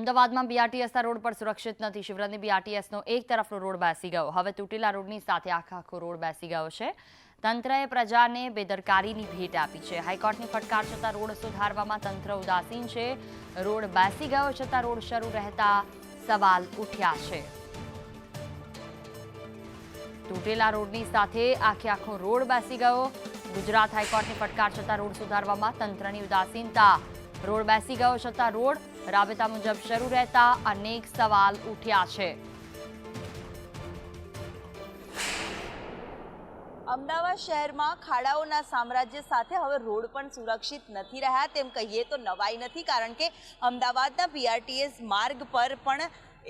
અમદાવાદમાં બીઆરટીએસના રોડ પર સુરક્ષિત નથી. શિવરાજની બીઆરટીએસનો એક તરફનો રોડ બેસી ગયો. હવે તૂટેલા રોડની સાથે આખો આખો રોડ બેસી ગયો છે. તંત્રએ પ્રજાને બેદરકારીની ભેટ આપી છે. હાઈકોર્ટની ફટકાર છતાં રોડ સુધારવામાં તંત્ર ઉદાસીન છે. રોડ બેસી ગયો છતાં રોડ શરૂ રહેતા સવાલ ઉઠ્યા છે. તૂટેલા રોડની સાથે આખે આખો રોડ બેસી ગયો. ગુજરાત હાઈકોર્ટની ફટકાર છતાં રોડ સુધારવામાં તંત્રની ઉદાસીનતા. રોડ બેસી ગયો છતાં રોડ રાબેતા મુજબ શરૂ રહેતા અનેક સવાલ ઉઠ્યા છે. અમદાવાદ શહેરમાં ખાડાઓના સામ્રાજ્ય સાથે હવે રોડ પણ સુરક્ષિત નથી રહ્યા. તેમ કહીએ તો નવાઈ નથી, કારણ કે અમદાવાદના બીઆરટીએસ માર્ગ પર પણ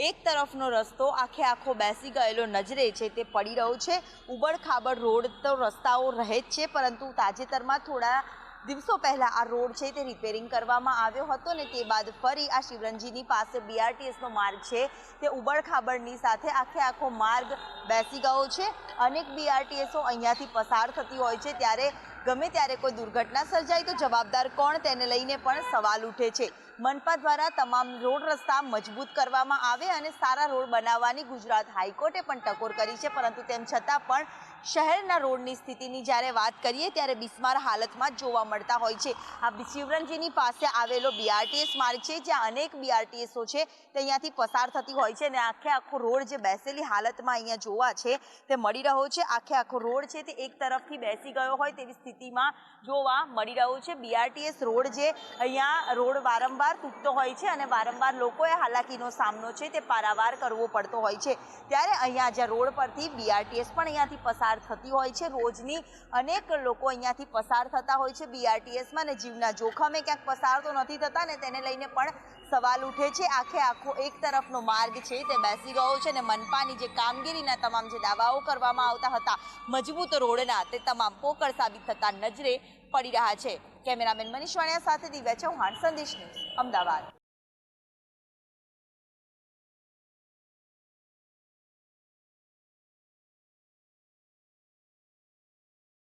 એક તરફનો રસ્તો આખે આખો બેસી ગયેલો નજરે છે, તે પડી રહ્યો છે. ઉબડ ખાબડ રોડ તો રસ્તાઓ રહે જ છે, પરંતુ તાજેતરમાં થોડા દિવસો પહેલા આ રોડ છે તે રિપેરિંગ કરવામાં આવ્યો હતો ને તે બાદ ફરી આ શિવરંજીની પાસે બીઆરટીએસનો માર્ગ છે. તે ઉબડ ખાબડની સાથે આખે આખો માર્ગ બેસી ગયો છે. અનેક બીઆરટીએસો અહીંયાથી પસાર થતી હોય છે. ત્યારે ગમે ત્યારે કોઈ દુર્ઘટના સર્જાય તો જવાબદાર કોણ તેને લઈને પણ સવાલ ઉઠે છે. મનપા દ્વારા તમામ રોડ રસ્તા મજબૂત કરવામાં આવે અને સારા રોડ બનાવવાની ગુજરાત હાઈકોર્ટે પણ ટકોર કરી છે. પરંતુ તેમ છતાં પણ શહેરના રોડની સ્થિતિની જ્યારે વાત કરીએ ત્યારે બિસ્માર હાલતમાં જોવા મળતા હોય છે. આ શિવરંજીની પાસે આવેલો બીઆરટીએસ માર્ગ છે, જ્યાં અનેક બીઆરટીએસો છે તે અહીંયાથી પસાર થતી હોય છે અને આખે આખો રોડ જે બેસેલી હાલતમાં અહીંયા જોવા છે તે મળી રહ્યો છે. આખે આખો રોડ છે તે એક તરફથી બેસી ગયો હોય તેવી સ્થિતિમાં જોવા મળી રહ્યો છે. બીઆરટીએસ રોડ જે અહીંયા રોડ વારંવાર તૂટતો હોય છે અને વારંવાર લોકોએ હાલાકીનો સામનો છે તે પારાવાર કરવો પડતો હોય છે. ત્યારે અહીંયા જ્યાં રોડ પરથી બીઆરટીએસ પણ અહીંયાથી પસાર થતી હોય છે. રોજની અનેક લોકો અહીંયાથી પસાર થતા હોય છે બીઆરટીએસમાં અને જીવના જોખમે ક્યાંક પસાર તો નથી થતા ને તેને લઈને પણ સવાલ ઉઠે છે. આખે આખો એક તરફનો માર્ગ છે તે બેસી ગયો છે ને મનપાની જે કામગીરીના તમામ જે દાવાઓ કરવામાં આવતા હતા, મજબૂત રોડના તે તમામ પોકળ સાબિત થતા નજરે પડી રહ્યા છે. કેમેરામેન મનીષ વાણિયા સાથે દિવ્યા ચૌહાણ સંદેશ ન્યૂઝ અમદાવાદ.